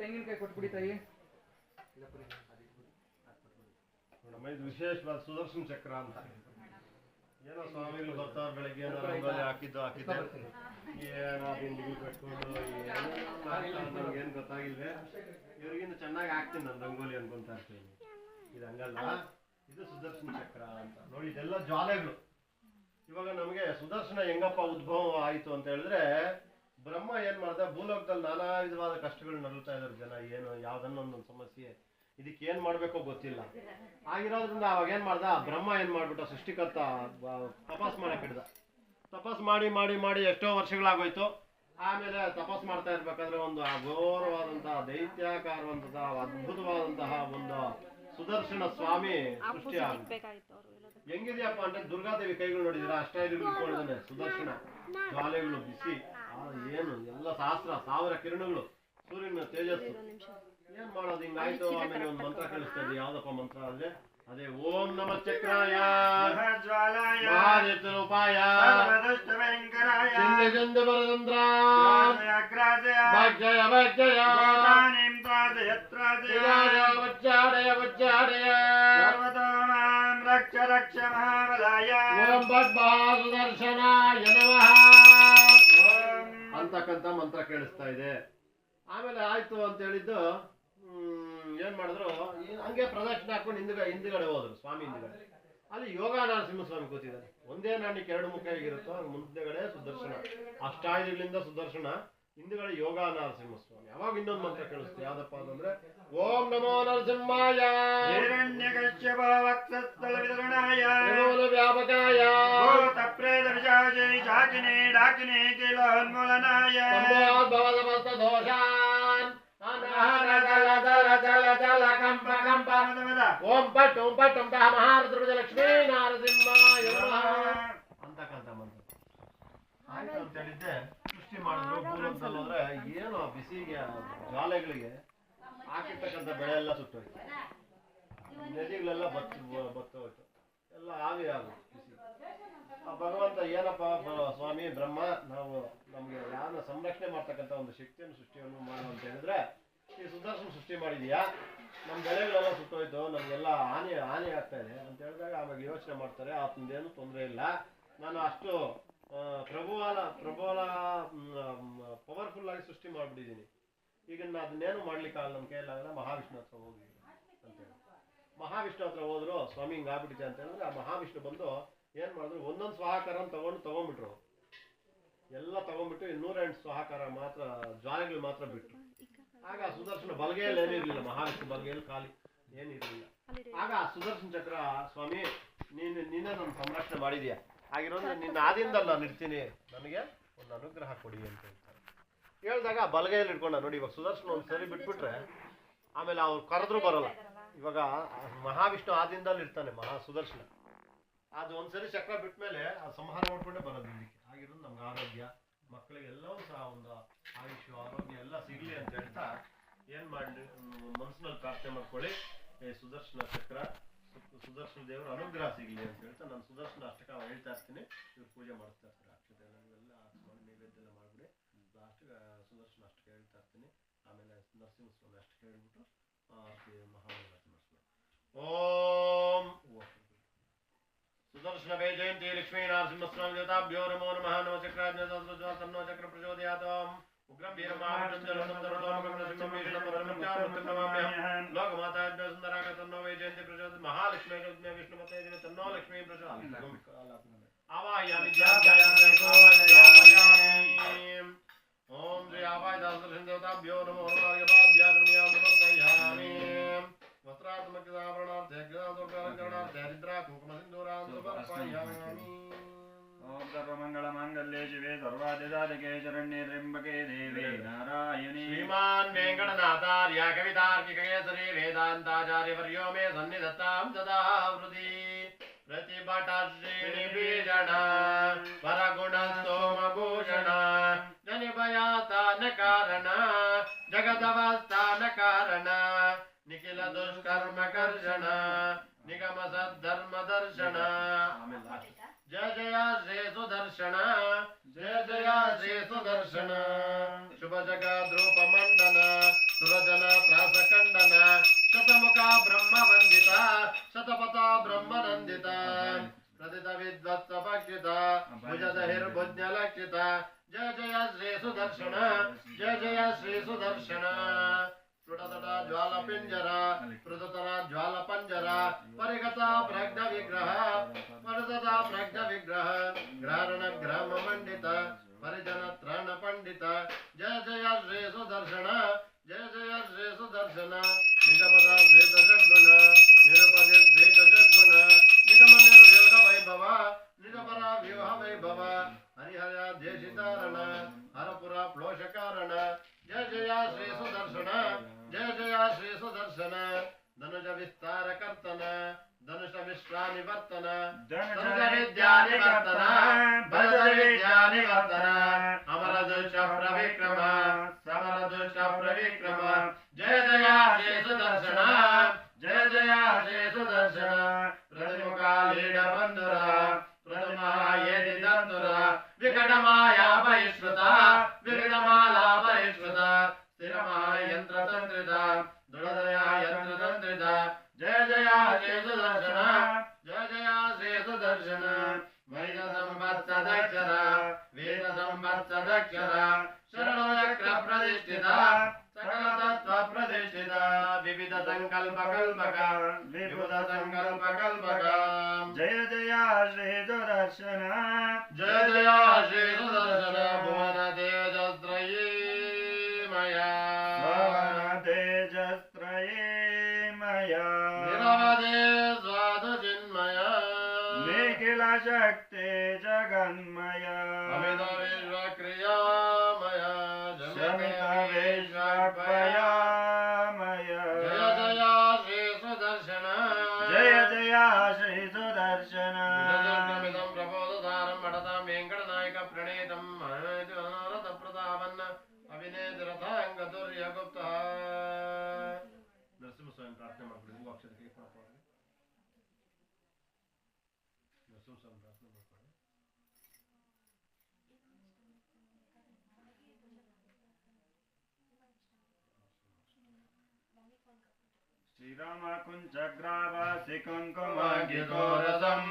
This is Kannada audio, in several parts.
ತೆಂಗಿನಕಾಯಿ ಕೊಟ್ಬಿಡಿ ತಾಯಿ ವಿಶೇಷವಾದ ಸುದರ್ಶನ ಚಕ್ರ ಅಂತ. ಏನೋ ಸ್ವಾಮಿಗಳು ಬರ್ತಾರ ಬೆಳಿಗ್ಗೆ ಏನೋ ರಂಗೋಲಿ ಹಾಕಿದ್ದು, ಹಾಕಿದ್ದೆ. ಏನೋ ಕಟ್ಕೊಂಡು, ಏನು ಗೊತ್ತಾಗಿಲ್ವೇ. ಇವ್ರಿಗಿಂತ ಚೆನ್ನಾಗಿ ಹಾಕ್ತೀನಿ ನಾನು ರಂಗೋಲಿ ಅನ್ಕೊಂತ ಇರ್ತೀನಿ. ಇದು ಹಂಗಲ್ಲ. ಇದು ಸುದರ್ಶನ ಚಕ್ರ ಅಂತ. ನೋಡಿ, ಇದೆಲ್ಲ ಜ್ವಾಲೆಗಳು. ಇವಾಗ ನಮಗೆ ಸುದರ್ಶನ ಹೆಂಗಪ್ಪ ಉದ್ಭವ ಆಯ್ತು ಅಂತ ಹೇಳಿದ್ರೆ ಬ್ರಹ್ಮ ಏನ್ ಮಾಡ್ದ? ಭೂಲೋಕದಲ್ಲಿ ನಾನಾ ವಿಧವಾದ ಕಷ್ಟಗಳು ನಡುತ್ತಾ ಇದಾರೆ ಜನ. ಏನು ಯಾವುದನ್ನೊಂದು ಸಮಸ್ಯೆ. ಇದಕ್ಕೆ ಏನ್ ಮಾಡ್ಬೇಕೋ ಗೊತ್ತಿಲ್ಲ. ಆಗಿರೋದ್ರಿಂದ ಅವಾಗ ಏನ್ ಮಾಡ್ದ? ಬ್ರಹ್ಮ ಏನ್ ಮಾಡ್ಬಿಟ್ಟ? ಸೃಷ್ಟಿಕರ್ತ ತಪಾಸ್ ಮಾಡಕ್ ಹಿಡ್ದ ತಪಾಸ್ ಮಾಡಿ ಮಾಡಿ ಮಾಡಿ ಎಷ್ಟೋ ವರ್ಷಗಳಾಗೋಯ್ತು. ಆಮೇಲೆ ತಪಾಸ್ ಮಾಡ್ತಾ ಇರ್ಬೇಕಾದ್ರೆ ಒಂದು ಅಘೋರವಾದಂತಹ ದೈತ್ಯಾಕಾರವಂತಹ ಅದ್ಭುತವಾದಂತಹ ಒಂದು ಸುದರ್ಶನ ಸ್ವಾಮಿ ಸೃಷ್ಟಿ ಹೆಂಗಿದ್ಯಪ್ಪ ಅಂದ್ರೆ ದುರ್ಗಾದೇವಿ ಕೈಗಳು ನೋಡಿದಿರಾ ಅಷ್ಟೇ ಇಟ್ಕೊಂಡಿದ್ದಾನೆ ಸುದರ್ಶನ. ಜ್ವಾಲೆಗಳು ಬಿಸಿ. ಏನು ಎಲ್ಲ ಸಹಸ್ರ ಸಾವಿರ ಕಿರಣಗಳು ಸೂರ್ಯನ ತೇಜಸ್ಸು ಒಂದು ನಿಮಿಷ ಏನ್ ಮಾಡೋದು ಹಿಂಗಾಯ್ತು ಆಮೇಲೆ ಒಂದು ಮಂತ್ರ ಕೇಳಿಸ್ತಾ ಇದೆ ಯಾವ್ದಪ್ಪ ಮಂತ್ರ ಅಂದ್ರೆ ಅದೇ ಓಂ ನಮ ಚಕ್ರಾಯ ಜ್ವಾಲಾಯ ಮಹಾದೇವೋಪಾಯ ಸರ್ವದುಷ್ಟಭಯಂಕರಾಯ ಚಂದ ಚಂದ ಬರದಂದ್ರ ಗ್ರಾಜಯ ಭಾಗ್ಯಯ ಭಾಗ್ಯಯ ಗೋದಾನಿಂ ತ್ರಾಜಯತ್ರಾಜಯ ವಿರಾಜ ವಜ್ಜಾಡಯ ವಜ್ಜಾಡಯ ಸರ್ವತೋ ಮಾಂ ರಕ್ಷ ರಕ್ಷ ಮಹಾಬಲಾಯ ಓಂ ಭಟ್ಬಾ ಸುದರ್ಶನಾಯ ನಮಃ ಓಂ ಅಂತಕ್ಕಂಥ ಮಂತ್ರ ಕೇಳಿಸ್ತಾ ಇದೆ ಆಮೇಲೆ ಆಯ್ತು ಅಂತ ಹೇಳಿದ್ದು ಹ್ಮ್, ಏನ್ ಮಾಡಿದ್ರು ಹಂಗೆ ಪ್ರದಕ್ಷಿಣೆ ಹಾಕೊಂಡು ಹಿಂದ್ಗಡೆ ಹಿಂದ್ಗಡೆ ಹೋದ್ರು ಸ್ವಾಮಿ ಹಿಂದ್ಗಡೆ ಅಲ್ಲಿ ಯೋಗ ನರಸಿಂಹ ಸ್ವಾಮಿ ಕೂತಿದ್ದಾರೆ ಒಂದೇ ನಾಣ್ಯಕ್ಕೆ ಎರಡು ಮುಖ ಹೇಗಿರುತ್ತೋ ಹಂಗೆ ಮುಂದೆಗಡೆ ಸುದರ್ಶನ ಅಷ್ಟಾಯುಧಗಳಿಂದ ಸುದರ್ಶನ ಹಿಂದ್ಗಡೆ ಯೋಗ ನರಸಿಂಹ ಸ್ವಾಮಿ ಅವಾಗ ಇನ್ನೊಂದು ಮಂತ್ರ ಕೇಳಿಸ್ತೀವಿ ಯಾವ್ದಪ್ಪ ಅಂತಂದ್ರೆ ಓಂ ನಮೋ ನರಸಿಂಹಾಯ ವ್ಯಾಪಕಾಯ ಭೂತ ಪ್ರೇತ ವಿಜಾಜಿ ಶಾಕಿನಿ ಡಾಕಿನಿ ಕಿಲೋನ್ಮೂಲನಾಯ ಸಂಭವದ ಮಸ್ತ ದೋಷಾನ್. ಓಂ ಪಟ್ ಓಂ ಪಟ್ ಓಂ ಮಹಾರುದ್ರದ ಲಕ್ಷ್ಮೀ ನರಸಿಂಹಾಯ ನಮಃ. ಅಂತಕ್ಕಂಥ ಮಂತ್ರ ಆಯ್ತು ಅಂತ ಹೇಳಿದ್ದೆ. ಸೃಷ್ಟಿ ಮಾಡಿದ್ರು. ಭೂಲೋಕದಲ್ಲಿ ಅಂದ್ರೆ ಏನು ಆ ಬಿಸಿಗೆ ಆ ಜ್ವಾಲೆಗಳಿಗೆ ಹಾಕಿರ್ತಕ್ಕಂಥ ಬೆಳೆ ಎಲ್ಲ ಸುಟ್ಟೋಯ್ತು. ನದಿಗಳೆಲ್ಲ ಬತ್ ಬತ್ತ ಹೋಯ್ತು ಎಲ್ಲ ಆವಿ ಆಗೋದು ಬಿಸಿ ಆ ಭಗವಂತ ಏನಪ್ಪ ಸ್ವಾಮಿ, ಬ್ರಹ್ಮ, ನಾವು ನಮಗೆ ಯಾರನ್ನ ಸಂರಕ್ಷಣೆ ಮಾಡ್ತಕ್ಕಂಥ ಒಂದು ಶಕ್ತಿಯನ್ನು, ಸೃಷ್ಟಿಯನ್ನು ಮಾಡು ಅಂತ ಹೇಳಿದ್ರೆ, ಈ ಸುದರ್ಶನ ಸೃಷ್ಟಿ ಮಾಡಿದೀಯಾ? ನಮ್ಮ ಬೆಳೆಗಳೆಲ್ಲ ಸುಟ್ಟೋಯ್ತು, ನಮಗೆಲ್ಲ ಹಾನಿ ಹಾನಿ ಆಗ್ತಾ ಇದೆ ಅಂತ ಹೇಳಿದಾಗ ಆವಾಗ ಯೋಚನೆ ಮಾಡ್ತಾರೆ, ಆತಂದೇನು ತೊಂದರೆ ಇಲ್ಲ. ನಾನು ಅಷ್ಟು ಪ್ರಭುವಾಲ ಪ್ರಭುವಾಲ ಪವರ್ಫುಲ್ ಆಗಿ ಸೃಷ್ಟಿ ಮಾಡ್ಬಿಟ್ಟಿದ್ದೀನಿ. ಈಗ ನಾನು ಅದನ್ನೇನು ಮಾಡ್ಲಿಕ್ಕಾಗಲ್ಲ ನಮ್ಮ ಕೈಯಲ್ಲಾಗಲ್ಲ, ಮಹಾವಿಷ್ಣು ಹತ್ರ ಹೋಗಿ ಅಂತ ಹೇಳಿ. ಮಹಾವಿಷ್ಣು ಹತ್ರ ಹೋದ್ರು, ಸ್ವಾಮಿ ಹಿಂಗ್ ಆಗ್ಬಿಟ್ಟಿದೆ ಅಂತ ಹೇಳಿದ್ರೆ ಆ ಮಹಾವಿಷ್ಣು ಬಂದು ಏನು ಮಾಡಿದ್ರು, ಒಂದೊಂದು ಸ್ವಹಾಕಾರ ತಗೊಂಡು ತಗೊಂಡ್ಬಿಟ್ರು. ಎಲ್ಲ ತಗೊಂಡ್ಬಿಟ್ಟು ಇನ್ನೂರ ಎಂಟು ಸ್ವಹಾಕಾರ ಮಾತ್ರ, ಜ್ವಾಲೆಗಳು ಮಾತ್ರ ಬಿಟ್ರು. ಆಗ ಸುದರ್ಶನ ಬಲಗೆಯಲ್ಲಿ ಏನಿರಲಿಲ್ಲ, ಮಹಾವಿಷ್ಣು ಬಲಗೆಯಲ್ಲಿ ಖಾಲಿ ಏನಿರಲಿಲ್ಲ. ಆಗ ಸುದರ್ಶನ ಚಕ್ರ, ಸ್ವಾಮಿ, ನೀನು ನಿನ್ನ ನನ್ನ ಸಂರಕ್ಷಣೆ ಮಾಡಿದ್ಯಾ? ಆಗಿರೋದ್ರೆ ನಿನ್ನ ಆದಿಂದಲ್ಲ ನಾನು ಇರ್ತೀನಿ, ನನಗೆ ಒಂದು ಅನುಗ್ರಹ ಕೊಡಿ ಅಂತ ಹೇಳ್ತಾರೆ. ಹೇಳಿದಾಗ ಬಲಗೈಯಲ್ಲಿ ಇಟ್ಕೊಂಡ, ನೋಡಿ ಇವಾಗ ಸುದರ್ಶನ ಒಂದು ಸರಿ ಬಿಟ್ಬಿಟ್ರೆ, ಆಮೇಲೆ ಅವ್ರು ಕರೆದ್ರು ಬರಲ್ಲ. ಇವಾಗ ಮಹಾವಿಷ್ಣು ಆದಿಂದಲ್ಲಿ ಇರ್ತಾನೆ ಮಹಾ ಸುದರ್ಶನ. ಅದು ಒಂದ್ಸರಿ ಚಕ್ರ ಬಿಟ್ಮೇಲೆ ಆ ಸಂಹಾರ ಮಾಡ್ಕೊಂಡೇ ಬರೋದು ಇಲ್ಲಿ ಆಗಿರೋದು ನಮ್ಗೆ ಆರೋಗ್ಯ, ಮಕ್ಕಳಿಗೆಲ್ಲವೂ ಸಹ ಒಂದು ಆಯುಷ್ ಆರೋಗ್ಯ ಎಲ್ಲ ಸಿಗ್ಲಿ ಅಂತ ಹೇಳ್ತಾ ಏನು ಮಾಡಿ, ಮನಸ್ಸಿನಲ್ಲಿ ಪ್ರಾರ್ಥನೆ ಮಾಡ್ಕೊಳ್ಳಿ. ಏ ಸುದರ್ಶನ ಚಕ್ರ, ಸುದರ್ಶನ ದೇವರ ಅನುಗ್ರಹ ಸಿಗಲಿ ಅಂತ ಹೇಳ್ತಾ ನಾನು ಸುದರ್ಶನ ಅಷ್ಟಕ ಹೇಳ್ತಾ ಇರ್ತೀನಿ. ಇವ್ರು ಪೂಜೆ ಮಾಡ್ತಾ ಇರ್ತಾರೆ. ಅಕ್ಷತೆ ಎಲ್ಲ ನೈವೇದ್ಯ ಎಲ್ಲ ಮಾಡ್ಬಿಡಿ. ಲಾಸ್ಟ್ ಸುದರ್ಶನ ಅಷ್ಟಕ್ಕೆ ಹೇಳ್ತಾ ಇರ್ತೀನಿ. ಆಮೇಲೆ ನರಸಿಂಹಸ್ವಾಮಿ ಅಷ್ಟಕ್ಕೆ ಹೇಳ್ಬಿಟ್ಟು ಮಹಾಮಂಗಳ. ओम। सुदर्शनवे जयन्ती लक्ष्मीनारसिंहस्वामिदेवताभ्यो नमो नमः। नमो चक्राज्ञसहस्रज्वासं नो चक्र प्रचोदयाताम् उग्रं वीरमाहुजञ्जलसन्दर्भोमकर्णसिंहमीशनपरमत्यापत्तमाम्यहं लोकमाताभ्यो सुन्दरागतं नो वै जयन्ति प्रचोद महालक्ष्मीकल्प्य विष्णुपते दिवे तन्नो लक्ष्मी प्रचोदयात् आवाहयामि ध्यायामि गोवयामि ॐ श्री आवाहदासदर्शनदेवताभ्यो नमो नमः अर्घ्यपाद्यागम्यामि वस्त्रात्मकदाभ ॐ सर्वमङ्गलमाङ्गल्ये शिवे सर्वादिदादिके शरण्ये त्र्यम्बके देवे नारायणे। श्रीमान् वेङ्कटनाथार्य कवितार्किकयसरे वेदान्ताचार्यवर्यो मे सन्निधत्तां सदा हृदि प्रतिभटश्रीनिबीजण परगुणस्तोमभूषण जनिभयास्थानकारण जगदवस्थानकारण निखिलदुष्कर्मकर्षण। सद्धर्मदर्शन जय जया श्री सुदर्शन जय जया श्री सुदर्शन शुभ मंडन सुरजन प्रासखण्डन शतमुखा ब्रह्मवन्दिता शतपथा ब्रह्मनन्दिता प्रतित विद्वत्सपक्षिता लक्षिता जय जया श्री सुदर्शन जय जया श्री सुदर्शन స్ఫుటతట జ్వాల పింజర స్ఫుటతర జ్వాల పంజర పరిగత ప్రజ్ఞ విగ్రహ పరితత ప్రజ్ఞ విగ్రహ గ్రహణ గ్రామ మండిత పరిజన త్రాణ పండిత జయ జయ శ్రీ సుదర్శన జయ జయ శ్రీ సుదర్శన నిజపద ద్వేత షడ్గుణ నిరుపది ద్వేత షడ్గుణ నిగమ నిర్వేద వైభవ ನಿಜಪರ ವ್ಯೂಹ ವೈಭವ ಹರಿಹರ ದೇಶಿತಾರಣ ಹರಪುರ ಪ್ಲೋಷಕಾರಣ ಜಯ ಜಯ ಶ್ರೀ ಸುದರ್ಶನ ಜಯ ಜಯ ಶ್ರೀ ಸುದರ್ಶನ ಧನುಜ ವಿಸ್ತಾರ ಕರ್ತನ ಧನುಷ ವಿಶ್ರಾ ನಿವರ್ತನ ಧನುಜ ವಿದ್ಯಾ ನಿವರ್ತನ ಭರತ ವಿದ್ಯಾ ನಿವರ್ತನ ಅಮರ ದುಷ್ಟ ಪ್ರವಿಕ್ರಮ ಸಮರ ದುಷ್ಟ ಪ್ರವಿಕ್ರಮ ಜಯ ಜಯ ಶ್ರೀ ಸುದರ್ಶನ వికటమాయా బహిష్కృత వికటమాలా బహిష్కృత జయ జయ శ్రీ సుదర్శన జయ జయ శ్రీ సుదర్శన వైద సంవత్సదక్షర వేద సంవత్సదక్షర శరణోచక్ర ప్రతిష్ఠిత సకలతత్వ ప్రతిష్ఠిత వివిధ సంకల్ప కల్పక వివిధ సంకల్ప श्री सुदर्शन जय जया श्री सुदर्शन भुवन तेजद्रये मया। भुवन तेजत्रये मया। रादे स्वाधजिन्मया वि किलशक्ते जगन्मया। क्रिया मया। जगे शया श्रीरमकुञ्च ग्रावासि कुमाज्ञो रसं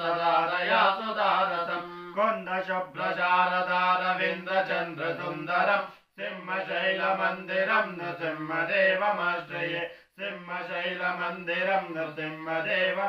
सदा रया सुधारतं कुन्दशुभ्रदा रविन्द्रचन्द्र सुन्दरं सिंहशैलमन्दिरं नृसिंहदेव सिंहशैलमन्दिरं नृसिंहदेव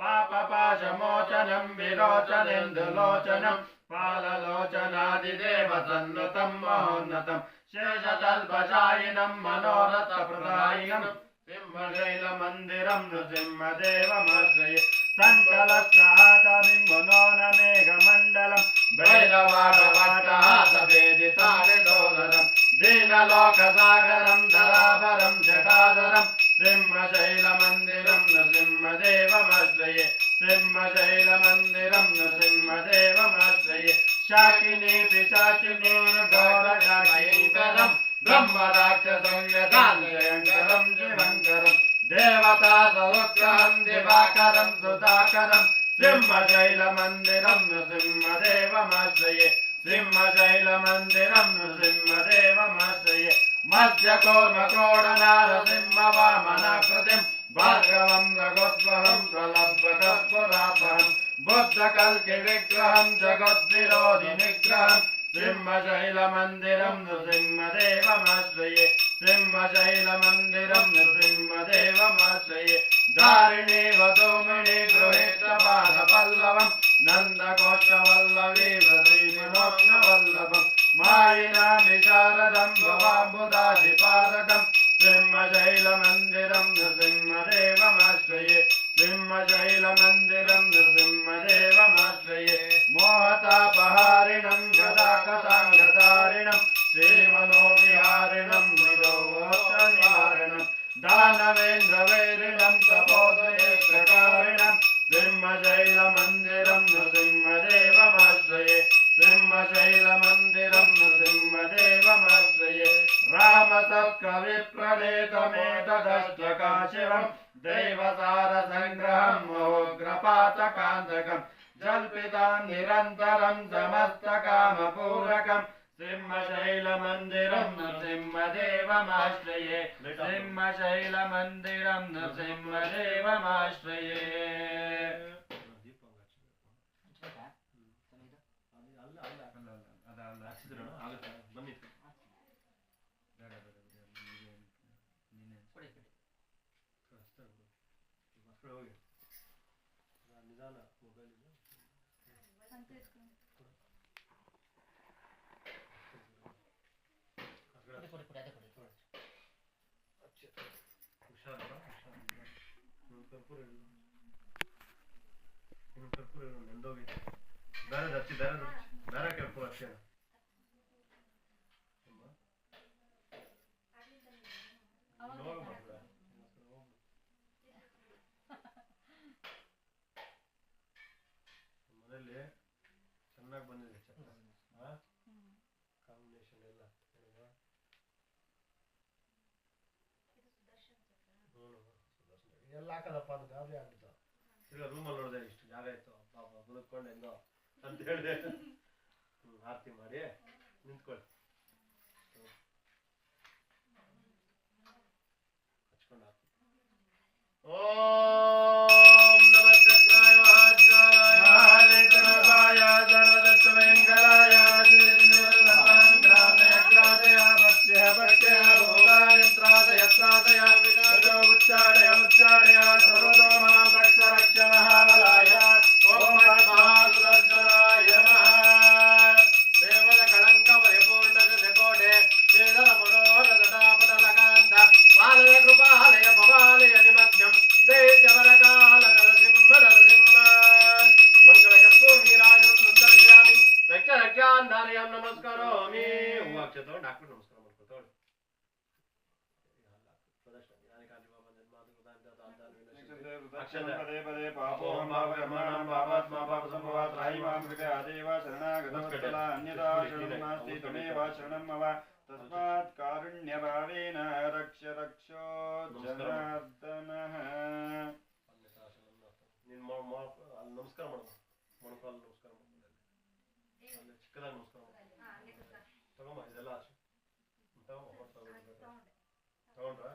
पापपाशमोचनम् विलोचनेन्दुलोचनम् पाललोचनादिदेव सन्नतम् महोन्नतम् शेषतल्पशायिनम् मनोरथप्रदायिनम् सिंहशैलमन्दिरम् नृसिंहदेवमाश्रये सञ्चलक्षाटमिम् मनोनमेघमण्डलम् भैरवाटवाटहासवेदितारिदोदरम् दीनलोकसागरम् धराभरम् जटाधरम् సింహశైలమందిరం నృసింహదేవమాశ్రయే సింహశైలమందిరం నృసింహదేవమాశ్రయే శాకిని పిశాచిఘోరఘోరఘాటయంకరం బ్రహ్మరాక్షసంయతాంకరం శివంకరం దేవతా సరుగ్రహం దివాకరం సుధాకరం సింహశైలమందిరం నృసింహదేవమాశ్రయే సింహశైలమందిరం నృసింహదేవమాశ్రయే मध्यकोर्मकोडनारसिंहवामनाकृतिम् भार्गवम् रघोद्वहम् प्रलब्धकर्पुरात्महम् बुद्धकल्किविग्रहम् जगद्विरोधिनिग्रहम् सिंहशैलमन्दिरम् नृसिंहदेवमाश्रये सिंहशैलमन्दिरम् नृसिंहदेवमाश्रये धारिणे वधूमिणे गृहीतपादपल्लवम् नन्दकोशवल्लवी वसीमिनोक्षवल्लभम् मायिनामि शारदम् भवाम्बुदाधिपादकम् सिंहशैलमन्दिरम् नृसिंहदेवमाश्रये। सिंहशैलमन्दिरम् नृसिंहदेवमाश्रये। मोहतापहारिणम् गदा कथाङ्गतारिणम् श्रीमनोविहारिणम् मृगौवक्षनिवारणम् दानवेन्द्रवैरिणम् तपोदय। शैलमन्दिरम् नृसिंहदेवमाश्रये रामतत्कविप्रलेखमेतदश्चका शिवम् दैवसारसङ्ग्रहम् मोहोग्रपातकान्तकम् जल्पिताम् निरन्तरम् समस्तकामपूरकम् सिंहशैलमन्दिरम् नृसिंहदेवमाश्रये सिंहशैलमन्दिरम् नृसिंहदेवमाश्रये ಅಲ್ಲಿ ಹಾಕ್ಸಿದ್ರು ಆಗುತ್ತೆ ಬನ್ನಿ ಬೇಡ ಬೇಡ ಬೇಡ ನೀನೆ ಕೊಡಿ ಕೊಡಿ ಕಳಿಸ್ತಾರೆ ಮಕ್ಕಳು ಹೋಗಿ ನಿಧಾನ ಮೊಬೈಲ್ ಇದು ಹುಷಾರ ಕರ್ಪೂರ ಕರ್ಪೂರ ನೆಂದೋಗಿ ಬೇರೆ ಹಚ್ಚಿ ಬೇರೆ ಬೇರೆ ಕರ್ಪೂರ ಹಚ್ಚಿ ಚೆನ್ನಾಗಿ ಬಂದಿದೆ ಕಾಂಬಿನೇಷನ್ ಎಲ್ಲ. ಎಲ್ಲ ಹಾಕದಪ್ಪ ಅದು ಗಾಬರಿ ಆಗ್ಬಿಟ್ಟು ತಿರ್ಗಾ ರೂಮಲ್ಲಿ ನೋಡಿದೆ ಇಷ್ಟು ಜಾಗ ಇತ್ತು. ಪಾಪ ಬದುಕೊಂಡು ಹೆಂಗೋ ಅಂತ ಹೇಳಿದೆ. ಹ್ಮ್ ಆರತಿ ಮಾಡಿ. ನಿಂತ್ಕೊಳ್ಳಿ. ಹಚ್ಕೊಂಡು ಆರತಿ ಓಂ! ಪಾಪಸಂಭವ ತ್ರಾಹಿ ಮಾಂ ಕೃತೆ ಆದೇವ ಶರಣಾಗತವತ್ಸಲ ಅನ್ಯಥಾ ಶರಣಂ ನಾಸ್ತಿ ತ್ವಮೇವ ಶರಣಂ ಮಮ ತಸ್ಮಾತ್ ಕಾರುಣ್ಯಭಾವೇನ ರಕ್ಷ ರಕ್ಷೋ ಜನಾರ್ದನಃ ನೀನು ಅಲ್ಲಿ ನಮಸ್ಕಾರ ಮಾಡು ಮೊಣಕಾಲು ನಮಸ್ಕಾರ ಮಾಡು ಅಲ್ಲಿ ಚಿಕ್ಕದಾಗಿ ನಮಸ್ಕಾರ ಮಾಡು ತಗೊಂಬ ಇದೆಲ್ಲ ಆಚೆ ತಗೊಂಬ ತಗೊಂಡ್ರ